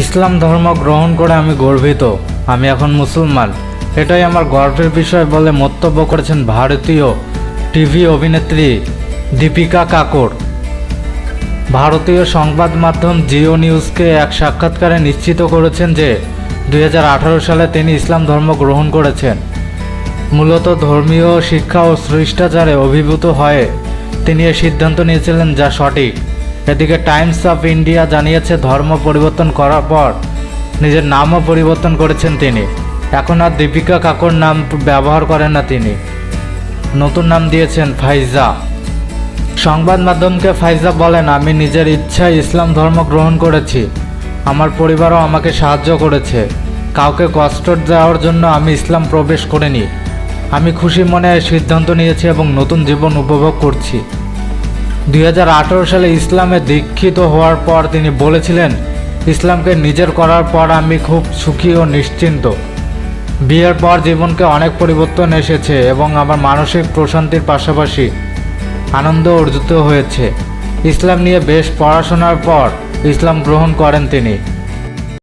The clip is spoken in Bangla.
ইসলাম ধর্ম গ্রহণ করে আমি গর্বিত, আমি এখন মুসলমান। এটাই আমার গর্বের বিষয় বলে মন্তব্য করেছেন ভারতীয় টিভি অভিনেত্রী দীপিকা কাকর। ভারতীয় সংবাদ মাধ্যম জিও নিউজকে এক সাক্ষাৎকারে নিশ্চিত করেছেন যে দু হাজার আঠারো সালে তিনি ইসলাম ধর্ম গ্রহণ করেছেন। মূলত ধর্মীয় শিক্ষা ও শিষ্টাচারে অভিভূত হয়ে তিনি এ সিদ্ধান্ত নিয়েছিলেন যা সঠিক। এদিকে টাইমস অফ ইন্ডিয়া জানিয়েছে ধর্ম পরিবর্তন করার পর নিজের নামও পরিবর্তন করেছেন তিনি। এখন আর দীপিকা কাকুর নাম ব্যবহার করেন না তিনি। নতুন নাম দিয়েছেন ফাইজা। সংবাদ মাধ্যমকে ফাইজা বলেন, আমি নিজের ইচ্ছায় ইসলাম ধর্ম গ্রহণ করেছি। আমার পরিবারও আমাকে সাহায্য করেছে। কাউকে কষ্ট দেওয়ার জন্য আমি ইসলাম প্রবেশ করিনি। আমি খুশি মনে সিদ্ধান্ত নিয়েছি এবং নতুন জীবন উপভোগ করছি। দুই হাজার আঠেরো সালে ইসলামে দীক্ষিত হওয়ার পর তিনি বলেছিলেন, ইসলামকে নিজের করার পর আমি খুব সুখী ও নিশ্চিন্ত। বিয়ের পর জীবনকে অনেক পরিবর্তন এসেছে এবং আমার মানসিক প্রশান্তির পাশাপাশি আনন্দ অর্জিত হয়েছে। ইসলাম নিয়ে বেশ পড়াশোনার পর ইসলাম গ্রহণ করেন তিনি।